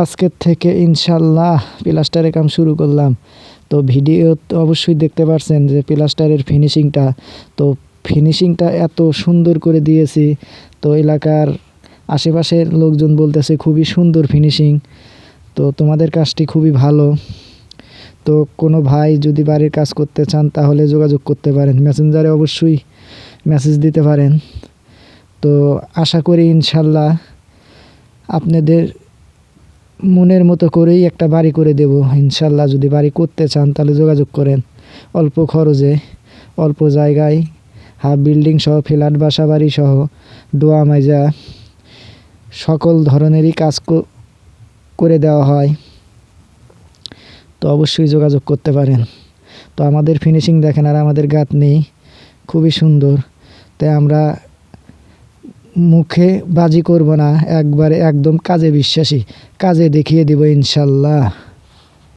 আজকের থেকে ইনশাল্লাহ প্লাস্টারের কাম শুরু করলাম। তো ভিডিও অবশ্যই দেখতে পারছেন যে প্লাস্টারের ফিনিশিংটা তো ফিনিশিংটা এত সুন্দর করে দিয়েছি। তো এলাকার আশেপাশের লোকজন বলতেছে, খুবই সুন্দর ফিনিশিং তো তোমাদের কাজটি খুবই ভালো। তো কোনো ভাই যদি বাড়ির কাজ করতে চান, তাহলে যোগাযোগ করতে পারেন। মেসেঞ্জারে অবশ্যই মেসেজ দিতে পারেন। তো আশা করি ইনশাল্লাহ আপনাদের মনের মতো করেই একটা বাড়ি করে দেব, ইনশাল্লাহ যদি বাড়ি করতে চান তাহলে যোগাযোগ করেন। অল্প খরচে, অল্প জায়গায়, হাফ বিল্ডিং সহ, ফ্ল্যাট, বাসা বাড়ি সহ ডোয়া মাইজা, সকল ধরনেরই কাজ করে দেওয়া হয়, তো অবশ্যই যোগাযোগ করতে পারেন। তো আমাদের ফিনিশিং দেখেন আর আমাদের গাত নেই, খুবই সুন্দর। তাই আমরা মুখে বাজি করব না একবারে একদম কাজে বিশ্বাসী। কাজে দেখিয়ে দিব ইনশাল্লাহ।